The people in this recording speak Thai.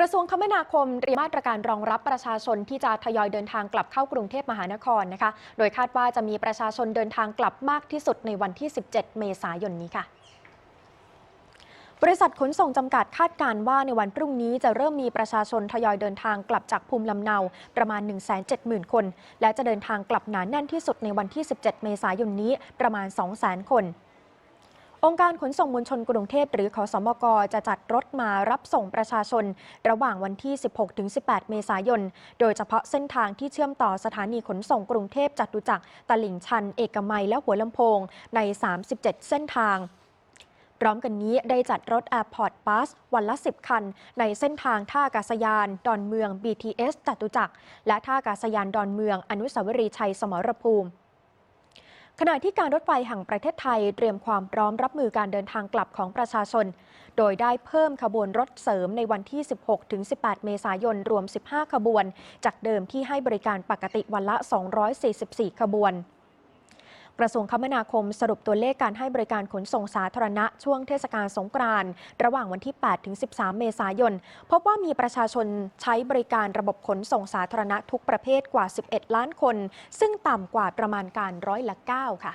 กระทรวงคมนาคมเตรียมมาตรการรองรับประชาชนที่จะทยอยเดินทางกลับเข้ากรุงเทพมหานครนะคะ โดยคาดว่าจะมีประชาชนเดินทางกลับมากที่สุดในวันที่ 17 เมษายนนี้ค่ะบริษัทขนส่งจำกัดคาดการณ์ว่าในวันพรุ่งนี้จะเริ่มมีประชาชนทยอยเดินทางกลับจากภูมิลำเนาประมาณ 170,000 คน และจะเดินทางกลับหนาแน่นที่สุดในวันที่ 17 เมษายนนี้ประมาณ 200,000 คน องค์การขนส่งมวลชนกรุงเทพหรือขอสมก จะจัดรถมารับส่งประชาชน ระหว่างวันที่ 16-18 เมษายน โดยเฉพาะเส้นทางที่เชื่อมต่อสถานีขนส่งกรุงเทพจตุจักรตลิ่งชัน เอกมัย และหัวลำโพง ใน 37 เส้นทางพร้อมกันนี้ได้จัดรถ Airport Bus วันละ 10 คัน ในเส้นทางท่าอากาศยาน ดอนเมือง BTS จตุจักร และท่าอากาศยานดอนเมือง อนุสาวรีย์ชัยสมรภูมิ ขณะที่การรถไฟแห่งประเทศไทยเตรียมความพร้อมรับมือการเดินทางกลับของประชาชน โดยได้เพิ่มขบวนรถเสริมในวันที่ 16-18 เมษายน รวม 15 ขบวน จากเดิมที่ให้บริการปกติวันละ 244 ขบวน กระทรวงคมนาคมสรุปตัวเลขการให้บริการขนส่งสาธารณะช่วงเทศกาลสงกรานต์ระหว่างวันที่ 8 ถึง 13 เมษายน พบว่ามีประชาชนใช้บริการระบบขนส่งสาธารณะทุกประเภทกว่า 11 ล้านคน ซึ่งต่ำกว่าประมาณการร้อยละ 9 ค่ะ